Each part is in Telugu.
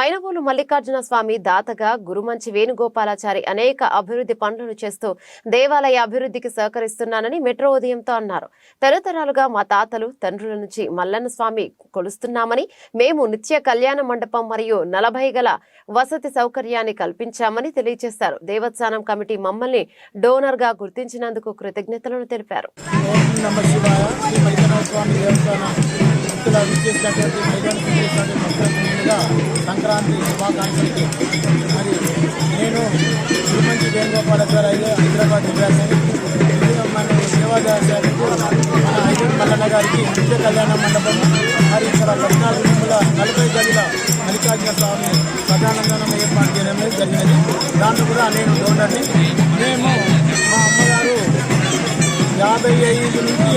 ఐనవోలు మల్లికార్జున స్వామి దాతగా గురుమంచి వేణుగోపాలాచారి అనేక అభివృద్ధి పనులను చేస్తూ దేవాలయ అభివృద్ధికి సహకరిస్తున్నానని మెట్రో ఉదయంతో అన్నారు. తరతరాలుగా మా తాతలు తండ్రుల నుంచి మల్లన్న స్వామి కొలుస్తున్నామని మేము నిత్య కళ్యాణ మండపం మరియు నలభై గల వసతి సౌకర్యాన్ని కల్పించామని తెలియజేశారు. దేవస్థానం కమిటీ మమ్మల్ని డోనర్గా గుర్తించినందుకు కృతజ్ఞతలను తెలిపారు. స్వామి సంక్రాంతి శుభాకాంక్షలకి మరి నేను తిరుమంచి వేణుగోపాలాచార్య హైదరాబాద్ నివాసం మన దేవాదాయ మన ఐదు మల్లన్న గారికి నిత్య కళ్యాణ మండపం మరి ఇక్కడ పద్నాలుగు వందల నలభై గదిల మల్లికార్జున స్వామి ప్రధానందనం ఏర్పాటు చేయడం జరిగినది. దాంట్లో కూడా నేను డోనర్ని మేము మా అమ్మగారు యాభై ఐదు నుంచి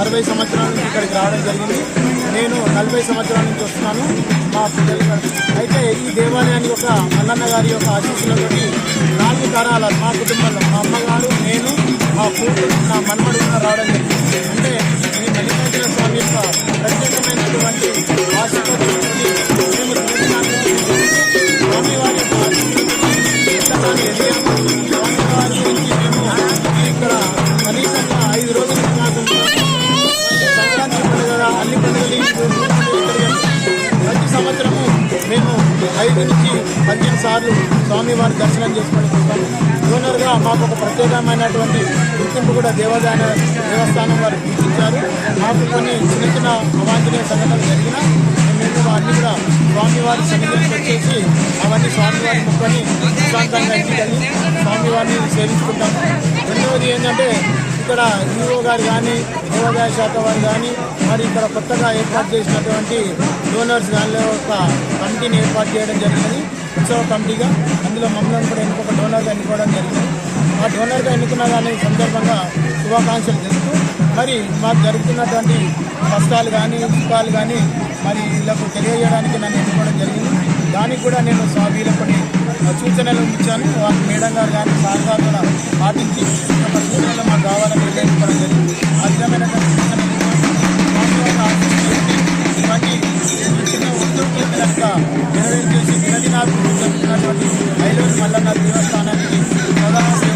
అరవై సంవత్సరాల నుంచి ఇక్కడికి రావడం జరిగింది. నేను నలభై సంవత్సరాల నుంచి వస్తున్నాను. మా పిల్లలు అయితే ఈ దేవాలయానికి ఒక మల్లన్న గారి యొక్క ఆశీస్సులతోటి నాలుగు తరాల మా కుటుంబంలో మా అమ్మగారు నేను మా కూతురు నా మనమడు రావడం జరిగింది. అంటే ఈ మల్లికార్జున స్వామి యొక్క ప్రత్యేకమైనటువంటి ఆశీర్వాదంతో మేము స్వామివారి యొక్క ఆశీస్సులతో ప్రతి సంవత్సరము మేము ఐదు నుంచి పద్దెనిమిది సార్లు స్వామివారి దర్శనం చేసుకొని చూస్తాము డోనర్గా మాకు ఒక ప్రత్యేకమైనటువంటి గుర్తింపు కూడా దేవదాన దేవస్థానం వారు గుర్తించారు. మాకు కొన్ని చిన్న చిన్న అవాంఛనీయ సంఘటనలు జరిగినా మేము అన్ని కూడా స్వామివారి సన్నిధికి వచ్చేసి అవన్నీ స్వామివారి ముక్కని ప్రశాంతంగా ఇంటికి స్వామివారిని సేవించుకుంటాము. రెండవది ఏంటంటే ఇక్కడ ఈఓ గారు కానీ దేవాదాయ శాఖ వారు కానీ మరి ఇక్కడ కొత్తగా ఏర్పాటు చేసినటువంటి డోనర్స్ కానీ ఒక కమిటీని ఏర్పాటు చేయడం జరిగింది. ఉత్సవ కమిటీగా. అందులో మమ్మల్ని కూడా ఇంకొక డోనర్గా ఎన్నుకోవడం జరిగింది. ఆ డోనర్గా ఎన్నుకున్న దాని సందర్భంగా శుభాకాంక్షలు తెలుస్తూ మరి మాకు జరుగుతున్నటువంటి కష్టాలు కానీ సుఖాలు కానీ మరి వీళ్ళకు తెలియజేయడానికి నన్ను ఎన్నుకోవడం జరిగింది. దానికి కూడా నేను స్వామీలకు కొన్ని సూచనలు ఇచ్చాను. వాళ్ళ మేడం గారు కానీ సార్ గారు కూడా పాటించి ఒక సూచనలు మాకు కావాలని నిర్ణయించుకోవడం జరిగింది. ఆ విధమైనటువంటి చిన్న ఉద్యోగుల కనుక నెరవేర్చేసి దినదినాలు జరుగుతున్నటువంటి ఐలోని మల్లన్న దేవస్థానానికి దేవస్థానం